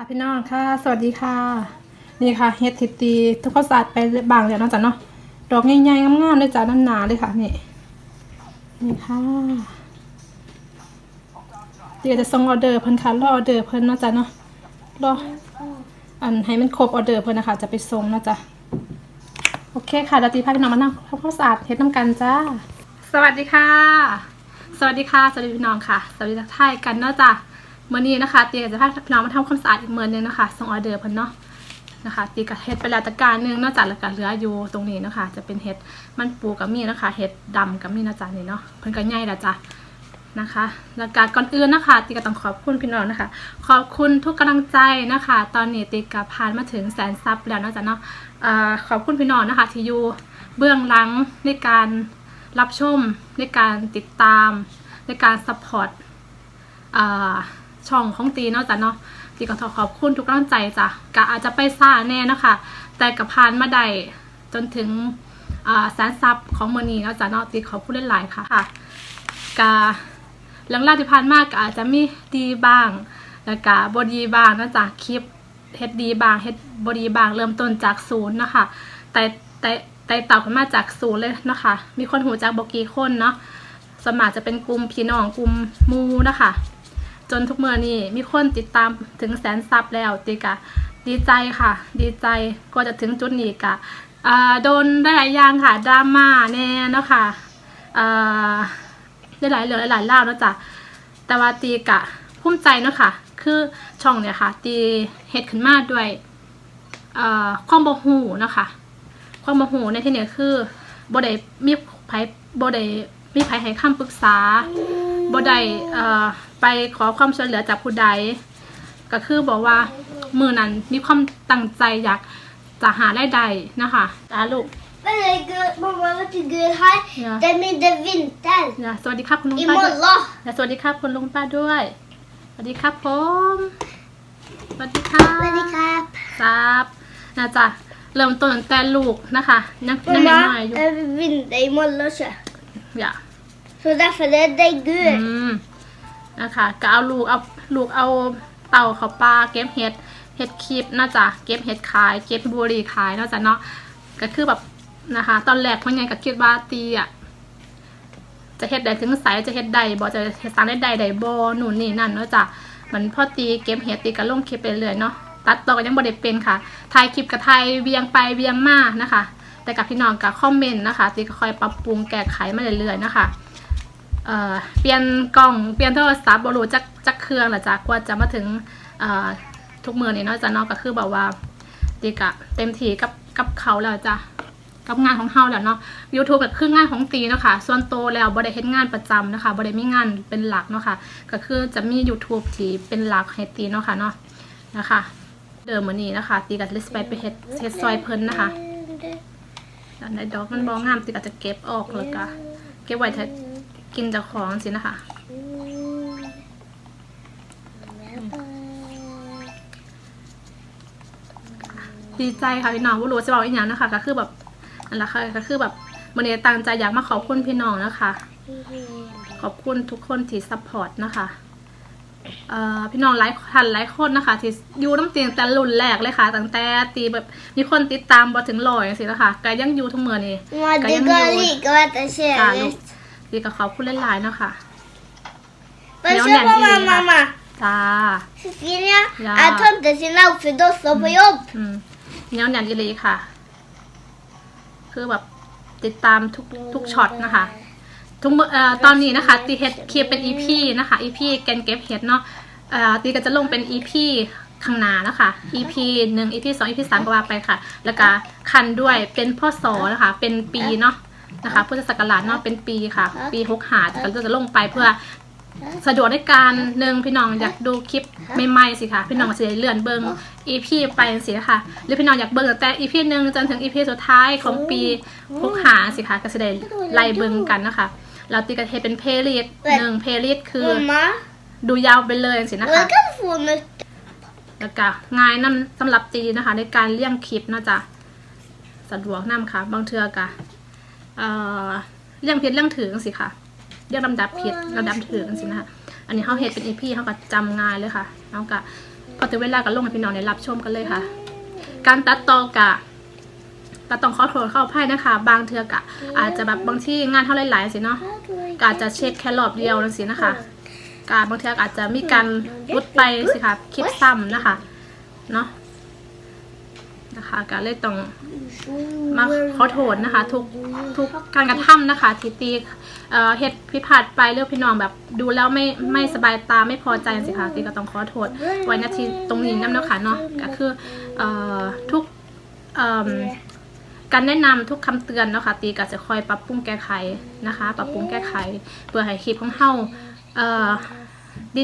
ค่ะพี่น้องค่ะ สวัสดีค่ะ นี่ค่ะเฮ็ดทิตีทุกข้าวสารไปบางแล้วนะจ๊ะเนาะดอกใหญ่ๆงามๆเลยจ้ะหนาๆเลยค่ะนี่นี่ค่ะเดี๋ยวจะส่งออเดอร์เพิ่นค่ะรอออเดอร์เพิ่นนะจ๊ะเนาะรออันให้มันครบออเดอร์เพิ่นนะคะ จะไปส่งนะจ๊ะโอเคค่ะดี๋ยวตีพาพี่น้องมานั่งทำความสะอาดเฮ็ดน้ำกันจ้าสวัสดีค่ะ สวัสดีค่ะสวัสดีพี่น้องค่ะ สวัสดีทักทายกันเนาะจ้ะ มื้อนี้นะคะตีก็จะพาพี่น้องมาทำความสะอาดอีกเมื้อนึงนะคะส่งออเดอร์เพิ่นเนาะนะคะตีก็เฮ็ดไปแล้วตะการนึงนอกจากแล้วก็เหลืออยู่ตรงนี้นะคะ จะเป็นเฮ็ดมันปูกับมีนะคะเฮ็ดดำกับมีนะจ๊ะนี่เนาะเพิ่นก็ใหญ่ล้วจ้ะนะคะแล้วก็ก่อนอื่นนะคะตีก็ต้องขอบคุณพี่น้องนะคะ ขอบคุณทุกกำลังใจนะคะ ตอนนี้ตีก็ผ่านมาถึงแสนซับแล้วนะจ๊ะเนาะขอบคุณพี่น้องนะคะ ที่อยู่เบื้องหลังในการรับชมในการติดตามในการซัพพอร์ตอ่า ช่องของตีเนาะจ้ะเนาะตีก็ขอขอบคุณทุกกำลังใจจ้ะกะอาจจะไปซ่าแน่นะคะ แต่กับผ่านมาได้จนถึงแสนซับของมือนีเนาะจ้ะเนาะตีขอบคุณหลายๆค่ะค่ะกะเรื่องราที่ผ่านมากอาจจะมีดีบ้าง แล้วก็บดีบ้างนาะจ้ะคลิปเฮ็ดดีบ้างเฮ็ดบดีบ้างเริ่มต้นจากศูนย์นะคะ แต่แต่แต่ต่าขึ้นมาจากศูนย์เลยนะคะ มีคนหูจากบกีคนเนาะสวนมาจะเป็นกลุ่มพี่น้องกลุ่มมูนะคะ จนทุกเมื่อนี้มีคนติดตามถึงแสนซับแล้วติกะดีใจค่ะ ดีใจก็จะถึงจุดนี้กะโดนได้หลายอย่างค่ะดราม่าแน่เนาะค่ะอ่าได้หลายเรื่องหลายเล่าเนาะจ๊ะแต่ว่าตีกะภูมิใจเนาะค่ะ คือช่องเนี่ยค่ะ ตีเฮ็ดขึ้นมาด้วยความบ่ฮู้เนาะค่ะความโมโหในที่นี้คือบ่ได้มีไผบ่ได้มีไผให้คำปรึกษาบ่ได้เอ่อ ไปขอความช่วยเหลือจากผู้ใด ก็คือบอกว่ามือนั้นมีความตั้งใจอยากจะหารายได้นะคะจ้าลูก Very good, mamma. Vet du good här? Ja. Den är det vinter. อย่าสวัสดีครับคุณลุงป้าด้วย Imorgon. อย่าสวัสดีครับคุณลุงป้าด้วย สวัสดีครับผม สวัสดีครับ Very cap. ครับนะจ๊ะเริ่มต้นตั้งแต่ลูกนะคะนักนักน้อย Mamma, อยู่ det är vinter imorgon så. อย่า Så därför är det good. อืม นะคะก็เอาลูกเอาลูกเอาเต่าเขาปลาเก็บเห็ดเห็ดคลิปน่าจะเก็บเห็ดขาย เก็บบุหรี่ขายน่าจะเนาะก็คือแบบนะคะ ตอนแรกมันยังก็คิดว่าตีอะจะเฮ็ดได้ถึงสายจะเฮ็ดได้บ่จะเฮ็ดสร้างได้ใดได้บ่หนูนนี่นั่นเนาะจ้ะมันพอตีเก็บเห็ดตีก็ลงคลิปไปเรื่อยเนาะตัดต่อก็ยังบ่ได้เป็นค่ะถ่ายคลิปกับถ่ายเวียงไปเวียงมานะคะ แต่กับพี่น้องกับคอมเมนต์นะคะตีก็คอยปรับปรุงแก้ไขมาเรื่อยๆนะคะ เอ่อเปลี่ยนกล่องเปลี่ยนโทรศัพท์บรูจักจักเครื่องละจ้ะกว่าจะมาถึงเอ่อทุกมือนี่เนาะจ้ะเนาะก็คือแบบว่าตีกะเต็มที่กับกับเขาแล้วจ้ะกับงานของเฮาแล้วเนาะ YouTube ก็คืองานของตีเนาะค่ะ ส่วนโตแล้วบ่ได้เฮ็ดงานประจำนะคะบ่ได้มีงานเป็นหลักเนาะค่ะ ก็คือจะมี YouTube ที่เป็นหลักให้ตีเนาะค่ะเนาะนะคะ เดิมมื้อนี้นะคะ ตีก็เลสิไปไปเฮ็ดเฮ็ดซอยเพิ่นนะคะด้านในดอกมันบ่งามตีก็จะเก็บออกแล้วก็เก็บไว้ถ้า กินเจากของสินะคะดีใจค่ะพี่น้องว่ารู้จะบอกอีกอย่างนะคะ ก็คือแบบนั่นแหละค่ะก็คือแบบมันนี้ตั้งใจอยากมาขอบคุณพี่น้องนะคะขอบคุณทุกคนที่ซัพพอร์ตนะคะเอ่อพี่น้องหลายท่านหลายคนนะคะที่อยู่น้ำเตียงแต่รุ่นแรกเลยค่ะตั้งแต่ตีแบบมีคนติดตามบอถึงลอยสินะคะก็ยังอยู่ทุกเมื่อนี่ Mamma, det går lika att äta จ้าลูก kärlek. ตีก็ขอบคุณหลายๆเนาะค่ะ Men Ja, så men mamma, det är- mamma. จ้า Cecilia, Ja. jag tar inte sin outfit och står på jobb. อืมเนี้ยอย่างยีรีค่ะ คือแบบติดตามทุกทุกช็อตนะคะ ทุกมื้อเอ่อตอนนี้นะคะ ตีเฮ็ดคลิปเป็น EP นะคะ EP แกนเก็บเฮ็ดเนาะเอ่อตีก็จะลงเป็น EP ข้างหน้านะคะ EP หนึ่ง EP สอง EP สามก็ว่าไปค่ะ แล้วก็คันด้วยเป็นพ่อสอนะคะ เป็นปีเนาะ นะคะพุทธศักราชเนาะเป็นปีค่ะ ปีหกหาก็จะลงไปเพื่อสะดวกในการหนึ่งพี่น้องอยากดูคลิปใหม่ๆสิค่ะพี่น้องจะได้เลื่อนเบิง EP ไปสิค่ะหรือพี่น้องอยากเบิงตั้งแต่ EP หนึ่งจนถึง EP สุดท้ายของปีหกหาสิค่ะก็จะได้ไล่เบิงกันนะคะเราตีกันเทเป็นเพลย์ลิสหนึ่งเพลย์ลิสคือ Mamma, ดูยาวไปเลยสินะคะ jag kan få något. แล้วก็ง่ายนํสำหรับตีนะคะ ในการเลี่ยงคลิปนะจ๊ะสะดวกนํค่ะ บางเทือกะ เอ่อเลี่ยงผิดเลี่ยงถือสิค่ะเรียกลำดับผิดลำดับถือสินะคะอันนี้เขาเห็ดเป็นอีพีเขาก็จำง่ายเลยค่ะเขาก็พอถึงเวลาก็ลงให้พี่น้องได้รับชมกันเลยค่ะ การตัดต่อกะก็ต้องขอโทษเข้าอภัยนะคะ บางเทือกะ อาจจะแบบบางที่งานเท่าหลายๆสิเนาะก็อาจจะเช็คแค่รอบเดียวนั่นสินะคะกาบางเทือกอาจจะมีการรุดไปสิค่ะคลิปซ้ำนะคะเนาะ นะคะก็เลยต้องมาขอโทษนะคะ ทุกทุกการกระทำนะคะที่ตีเอ่อเหตุพิพาทไปเรื่องพี่น้องแบบดูแล้วไม่ไม่สบายตาไม่พอใจสิคะตีก็ต้องขอโทษไว้นาทีตรงนี้น้ำเนาะค่ะเนาะก็คือเอ่อทุกเอ่อการแนะนำทุกคำเตือนเนาะค่ะตีก็จะคอยปรับปรุงแก้ไขนะคะ ปรับปรุงแก้ไขเพื่อให้คลิปของเฮาเอ่อ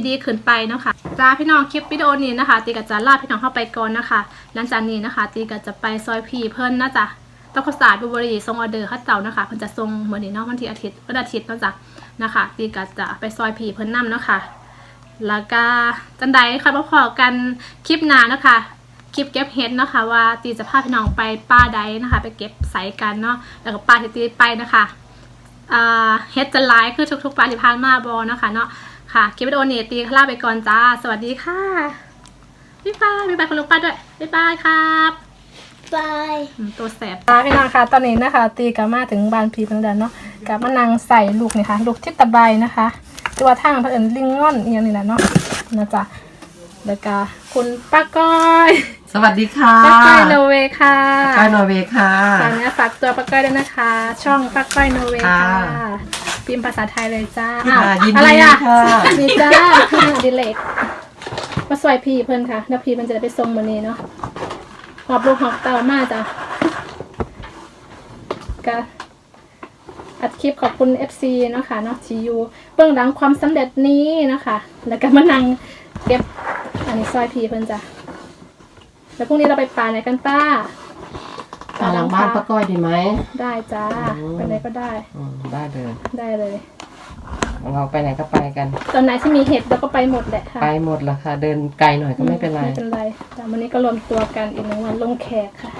ดีๆขึ้นไปเนาะค่ะ จ้าพี่น้องคลิปวิดีโอนี้นะคะ ตีก็จะลาพี่น้องเข้าไปก่อนนะคะ หลังจากนี้นะคะ ตีก็จะไปซอยพีเพิ่นนะจ๊ะต้องข้าวสารบุบรีส่งออเดอร์ข้าเจ้านะคะเพิ่นจะส่งเหมือนี้เนาะวันที่อาทิตย์วันอาทิตย์เนาะจ๊ะนะคะ ตีก็จะไปซอยพีเพิ่นนํเนาะค่ะแล้วก็จันใดค่ะพอๆกันคลิปหน้าเนะคะคลิปเก็บเห็ดเนาะค่ะว่าตีจะพาพี่น้องไปป้าใดนะคะ ไปเก็บใส่กันเนาะแล้วก็ป้าที่ตีไปนะคะเฮ็ดจะไลฟ์คือทุกๆปฏิพานมาบอเนาะค่ะเนาะ ค่ะคลิปวิดีโอนี้ตีลาไปก่อนจ้า สวัสดีค่ะบ๊ายบายบ๊ายบายคุณลูกป้าด้วยบ๊ายบายครับบายอืมตัวแสบค่ะพี่น้องค่ะตอนนี้นะคะ ตีกลับมาถึงบ้านพีเพิ่งเดินเนาะกลับมานั่งใส่ลูกนี่ค่ะลูกทิศตะไบนะคะตัวทางเพิ่นลิงง่อนเอียงนี่แหละเนาะนะจ๊ะแล้วก็คุณป้าก้อยสวัสดีค่ะป้าก้อยโนเวย์ค่ะก้อยนอร์เวย์ค่ะตอนนี้ฝากตัวป้าก้อยด้วยนะคะ ช่องป้าก้อยโนเวย์ค่ะค่ะ พิมพ์ภาษาไทยเลยจ้าค่ะอ้าวยินดีอะไรอะค่ะนี่จ้าดิเลกมาสวยพี่เพิ่นค่ะแล้วพี่มันจะได้ไปส่งมื้อนี้เนาะหอบลูกหอบเต่ามาจ้ะก็อัดคลิปขอบคุณ FC เนาะค่ะเนาะทียูเบื้องหลังความสำเร็จนี้นะคะแล้วก็มานั่งเก็บอันนี้ซอยพี่เพิ่นจ้ะแล้วพรุ่งนี้เราไปป่าไหนกันป้า มาหลังบ้านป้าก้อยดีไหม ได้จ้าอืม ไปไหนก็ได้อืมได้เลยได้เลย เราไปไหนก็ไปกัน ตอนไหนที่มีเห็ดเราก็ไปหมดแหละค่ะไปหมดละค่ะ เดินไกลหน่อยก็ไม่เป็นไร ไม่เป็นไรแต่วันนี้ก็รวมตัวกันอีกหนึ่งวันลงแขกค่ะ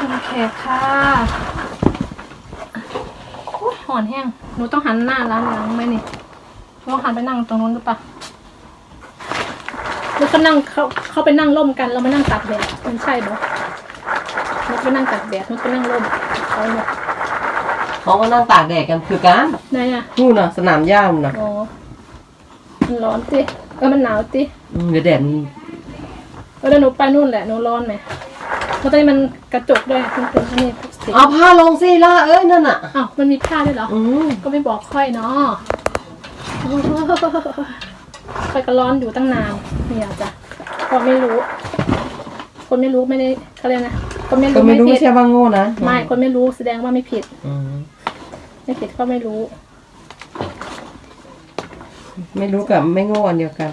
ลงแขกค่ะโอ้ยหอนแห้งหนูต้องหันหน้าร้านหลังไหมนี่หนูต้องหันไปนั่งตรงนู้นหรือเปล่าหรือก็นั่งเขาเขาไปนั่งร่มกันเรามานั่งตากแดดมันใช่ปะ หนูไปนั่งตากแดดหนูไปนั่งร่มเขาเนี่ยเขาก็นั่งตากแดดกันคือกันไหนอะนู่นน่ะสนามหญ้ามันน่ะอ๋อมันร้อนติเออมันหนาวติอืมเดี๋ยวแดดมันเออแล้วหนูไปนู่นแหละหนูร้อนไหมเพราะตอนนี้มันกระจกด้วยมันเป็นอันนี้พลาสติกเอาผ้าลงสิล่ะเอ้ยนั่นน่ะ อ้าวมันมีผ้าด้วยเหรอ อืมก็ไม่บอกค่อยเนาะโอ้โหค่อยก็ร้อนอยู่ตั้งนานเนี่ยจ้ะคนไม่รู้ คนไม่รู้ไม่ได้เขาเรียกนะ คนไม่ก็รู้ไม่ไม่รู้ผิด ใช่ว่าโง่นะไม่คนไม่รู้แสดงว่าไม่ผิด อืมไม่ผิดก็ไม่รู้ ไม่รู้กับไม่โง่อันเดียวกัน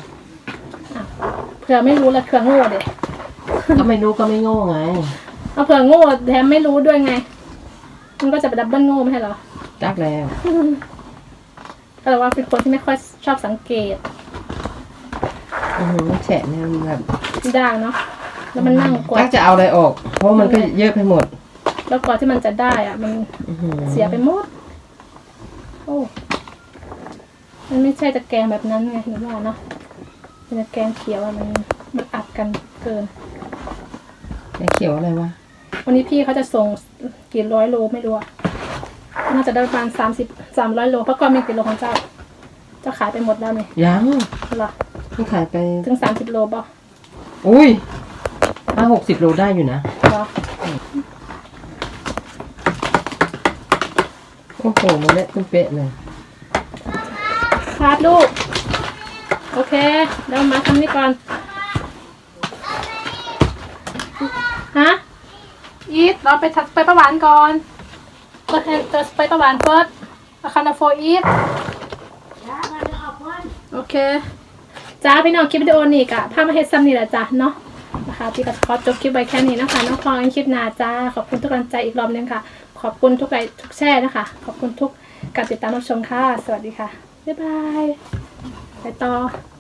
เผื่อไม่รู้แล้วเผื่อโง่เด็ก็ไม่รู้ก็ไม่โง่ไงเอาเผื่อโง่แถมไม่รู้ด้วยไง มันก็จะไปดับเบิลโง่ไม่ใช่เหรอ จักแล้ว ก็เลยว่าเป็นคนที่ไม่ค่อยชอบสังเกต อือหือแฉะเนี่ยมันแบบยากเนาะ แล้วมันนั่งกว่าจักจะเอาอะไรออก เพราะมันก็เยอะไปหมด แล้วกว่าที่มันจะได้อะมันอือหือเสียไปหมด โอ้ มันไม่ใช่ตะแกรงแบบนั้นไงหนูว่าเนาะเป็นตะแกรงเขียวอะมันมันอัดกันเกินไอ้เขียวอะไรวะวันนี้พี่เขาจะส่งกี่ร้อยโลไม่รู้อะน่าจะได้ประมาณสามสิบสามร้อยโลเพราะก่อนมีกี่โลของเจ้า เจ้าขายไปหมดแล้วเนี่ยยังเหรอเพิ่งขายไป ถึงสามสิบโลป่ะอุ้ย ห้าหกสิบโลได้อยู่นะ โอ้โหมันเละตุ้มเป๊ะเลย ครับลูก โอเคเดี๋ยวมาทำนี่ก่อน ฮะ อีท เราไปทักไปประหวานก่อนเปิดให้เปิดไปประหวานเฟิร์สอาคานาโฟอีทโอเค จ้าพี่น้องคลิปวิดีโอนี่กะพามาเฮ็ดซ้ำนี่แหละจ้ะเนาะ นะคะพี่ก็ขอจบคลิปไว้แค่นี้นะคะ น้องพลอยคลิปนาจ้า ขอบคุณทุกกำลังใจอีกรอบนึงค่ะ ขอบคุณทุกไลค์ทุกแชร์นะคะ ขอบคุณทุกการติดตามรับชมค่ะ สวัสดีค่ะ บ๊ายบาย ไปต่อ